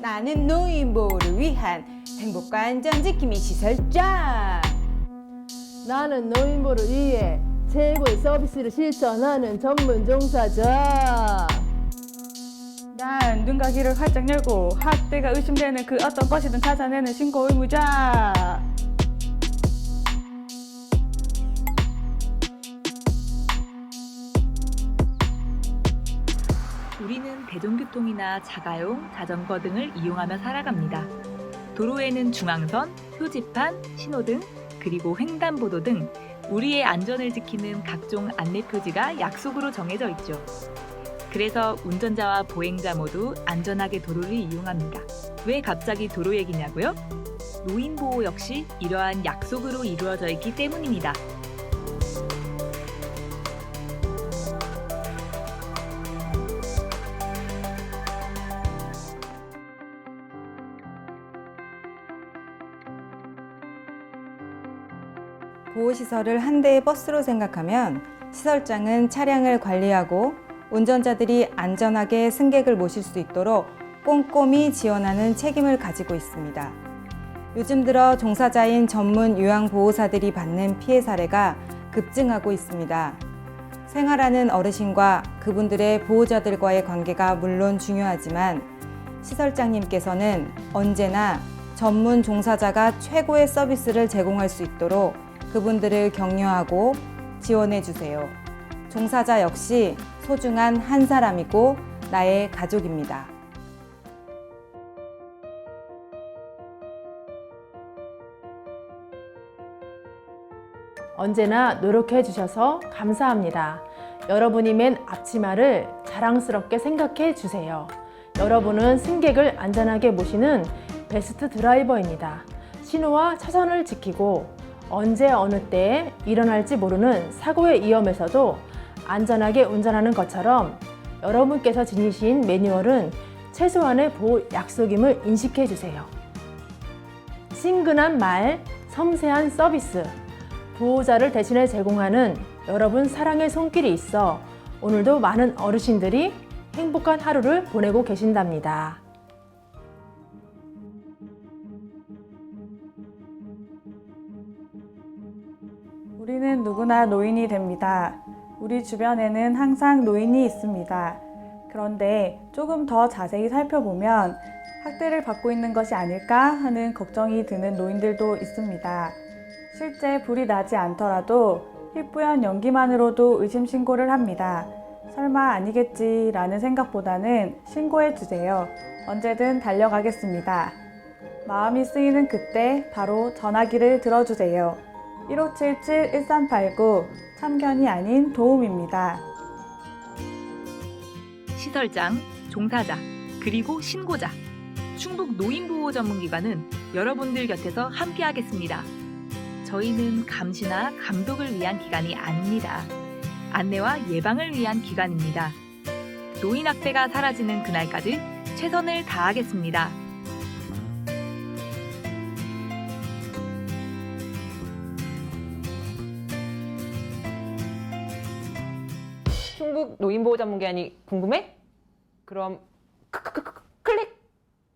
많은 노인보호를 위한 행복과 안전지킴이 시설장. 나는 노인보를 위해 최고의 서비스를 실천하는 전문 종사자. 난 눈과 귀를 활짝 열고 학대가 의심되는 그 어떤 것이든 찾아내는 신고 의무자. 우리는 대중교통이나 자가용, 자전거 등을 이용하며 살아갑니다. 도로에는 중앙선, 표지판, 신호등, 그리고 횡단보도 등 우리의 안전을 지키는 각종 안내 표지가 약속으로 정해져 있죠. 그래서 운전자와 보행자 모두 안전하게 도로를 이용합니다. 왜 갑자기 도로 얘기냐고요? 노인 보호 역시 이러한 약속으로 이루어져 있기 때문입니다. 보호시설을 한 대의 버스로 생각하면 시설장은 차량을 관리하고 운전자들이 안전하게 승객을 모실 수 있도록 꼼꼼히 지원하는 책임을 가지고 있습니다. 요즘 들어 종사자인 전문 요양보호사들이 받는 피해 사례가 급증하고 있습니다. 생활하는 어르신과 그분들의 보호자들과의 관계가 물론 중요하지만 시설장님께서는 언제나 전문 종사자가 최고의 서비스를 제공할 수 있도록 그분들을 격려하고 지원해 주세요. 종사자 역시 소중한 한 사람이고 나의 가족입니다. 언제나 노력해 주셔서 감사합니다. 여러분이 맨 앞치마를 자랑스럽게 생각해 주세요. 여러분은 승객을 안전하게 모시는 베스트 드라이버입니다. 신호와 차선을 지키고 언제 어느 때 일어날지 모르는 사고의 위험에서도 안전하게 운전하는 것처럼 여러분께서 지니신 매뉴얼은 최소한의 보호 약속임을 인식해 주세요. 친근한 말, 섬세한 서비스, 보호자를 대신해 제공하는 여러분 사랑의 손길이 있어 오늘도 많은 어르신들이 행복한 하루를 보내고 계신답니다. 우리는 누구나 노인이 됩니다. 우리 주변에는 항상 노인이 있습니다. 그런데 조금 더 자세히 살펴보면 학대를 받고 있는 것이 아닐까 하는 걱정이 드는 노인들도 있습니다. 실제 불이 나지 않더라도 희뿌연 연기만으로도 의심 신고를 합니다. 설마 아니겠지라는 생각보다는 신고해 주세요. 언제든 달려가겠습니다. 마음이 쓰이는 그때 바로 전화기를 들어주세요. 1577-1389 참견이 아닌 도움입니다. 시설장, 종사자, 그리고 신고자. 충북 노인보호 전문기관은 여러분들 곁에서 함께하겠습니다. 저희는 감시나 감독을 위한 기관이 아닙니다. 안내와 예방을 위한 기관입니다. 노인 학대가 사라지는 그날까지 최선을 다하겠습니다. 충북 노인보호 전문기관이 궁금해? 그럼 크크크크